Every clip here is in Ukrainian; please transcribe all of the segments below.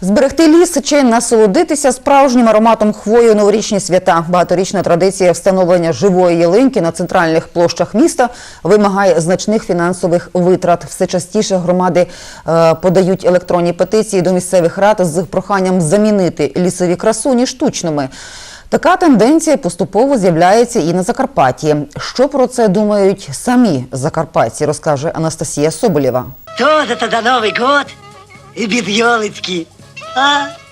Зберегти ліс чи насолодитися справжнім ароматом хвої новорічні свята. Багаторічна традиція встановлення живої ялинки на центральних площах міста вимагає значних фінансових витрат. Все частіше громади е, подають електронні петиції до місцевих рад з проханням замінити лісові красуні штучними. Така тенденція поступово з'являється і на Закарпатті. Що про це думають самі закарпатці, розкаже Анастасія Соболєва. То за Новый год без елочки. А?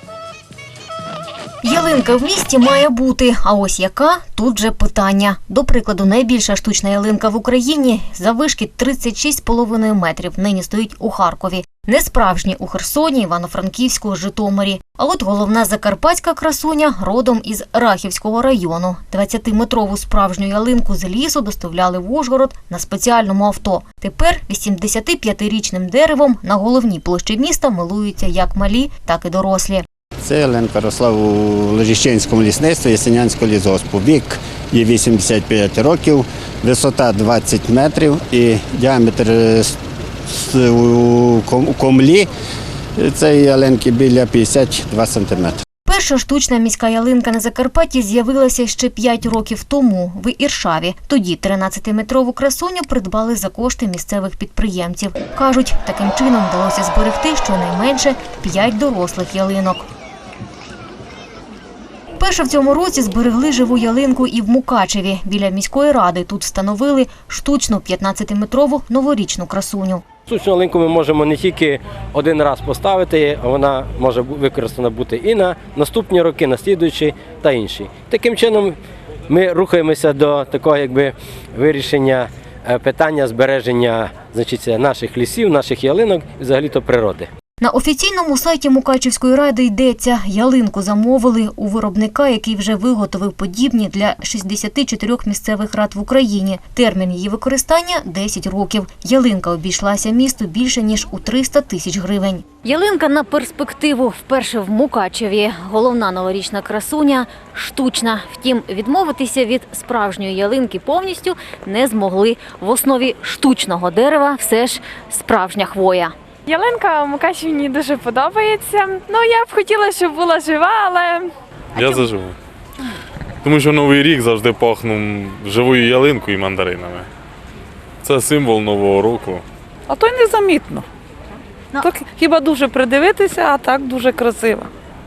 Ялинка в місті має бути, а ось яка тут же питання. До прикладу, найбільша штучна ялинка в Україні заввишки 36,5 метрів. Нині стоїть у Харкові. Несправжні у Херсоні, Івано-Франківську, Житомирі. А от головна закарпатська красуня родом із Рахівського району. 20-метрову справжню ялинку з лісу доставляли в Ужгород на спеціальному авто. Тепер 85-річним деревом на головній площі міста милуються як малі, так і дорослі. Це Ялинка росла у Лежищенському лісництві Ясенянського лісгоспу. Вік є 85 років, висота 20 метрів і діаметр е, у комлі цієї ялинки біля 52 сантиметри. Перша штучна міська ялинка на Закарпатті з'явилася ще 5 років тому в Іршаві. Тоді 13-метрову красуню придбали за кошти місцевих підприємців. Кажуть, таким чином вдалося зберегти щонайменше 5 дорослих ялинок. Перше в цьому році зберегли живу ялинку і в Мукачеві. Біля міської ради тут встановили штучну 15-метрову новорічну красуню. Штучну ялинку ми можемо не тільки один раз поставити, вона може використана бути і на наступні роки, на слідуючі та інші. Таким чином ми рухаємося до такого якби вирішення е, питання збереження значить, наших лісів, наших ялинок і взагалі-то природи. На офіційному сайті Мукачівської ради йдеться, ялинку замовили у виробника, який вже виготовив подібні для 64 місцевих рад в Україні. Термін її використання – 10 років. Ялинка обійшлася місту більше, ніж у 300 тисяч гривень. Ялинка на перспективу вперше в Мукачеві. Головна новорічна красуня – штучна. Втім, відмовитися від справжньої ялинки повністю не змогли. В основі штучного дерева все ж справжня хвоя. Ялинка в Мукачеві мені дуже подобається. Ну, я б хотіла, щоб була жива, але Я заживу. Тому що Новий рік завжди пахнув живою ялинкою і мандаринами. Це символ Нового року. А то й незамітно. Так хіба дуже придивитися, а так дуже красиво.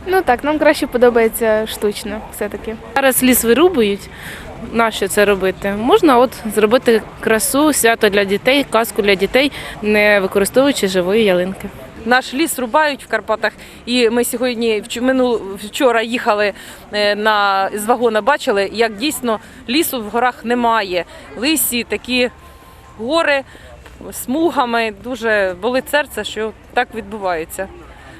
ну так, нам краще подобається штучно все-таки. Зараз ліс вирубують. Нащо це робити? Можна от зробити красу, свято для дітей, казку для дітей, не використовуючи живої ялинки. Наш ліс рубають в Карпатах, і ми сьогодні вч- минул, вчора їхали е, на з вагона, бачили, як дійсно лісу в горах немає. Лисі такі гори смугами. Дуже болить серце, що так відбувається.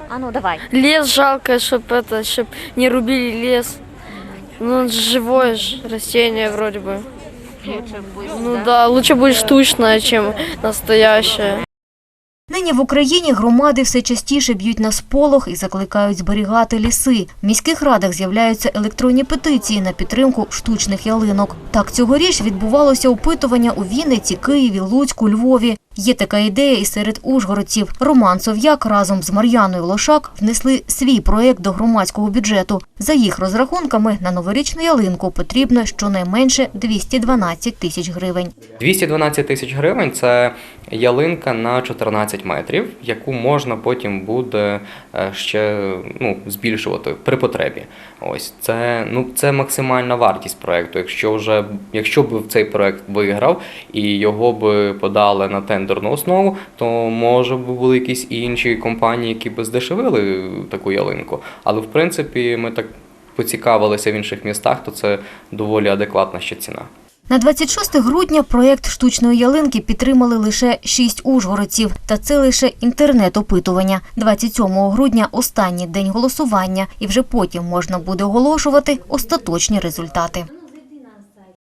А ну давай. Лес жалко, чтобы это, чтобы не рубили лес. Ну, он же живое ж растение вроде бы. Ну да, лучше будет штучное, чем настоящее. Нині в Україні громади все частіше б'ють на сполох і закликають зберігати ліси. В міських радах з'являються електронні петиції на підтримку штучних ялинок. Так цьогоріч відбувалося опитування у Вінниці, Києві, Луцьку, Львові. Є така ідея і серед ужгородців. Роман Сов'як разом з Мар'яною Лошак внесли свій проєкт до громадського бюджету. За їх розрахунками на новорічну ялинку потрібно щонайменше 212 тисяч гривень. 212 тисяч гривень це ялинка на 14 метрів, яку можна потім буде е, ще ну, збільшувати при потребі. Ось це, ну, це максимальна вартість проекту. Якщо вже якщо б цей проект виграв і його б подали на тендерну основу, то може б були якісь інші компанії, які б здешевили таку ялинку. Але в принципі ми так поцікавилися в інших містах, то це доволі адекватна ще ціна. На 26 грудня проєкт штучної ялинки підтримали лише 6 ужгородців, та це лише інтернет-опитування. 27 грудня – останній день голосування, і вже потім можна буде оголошувати остаточні результати.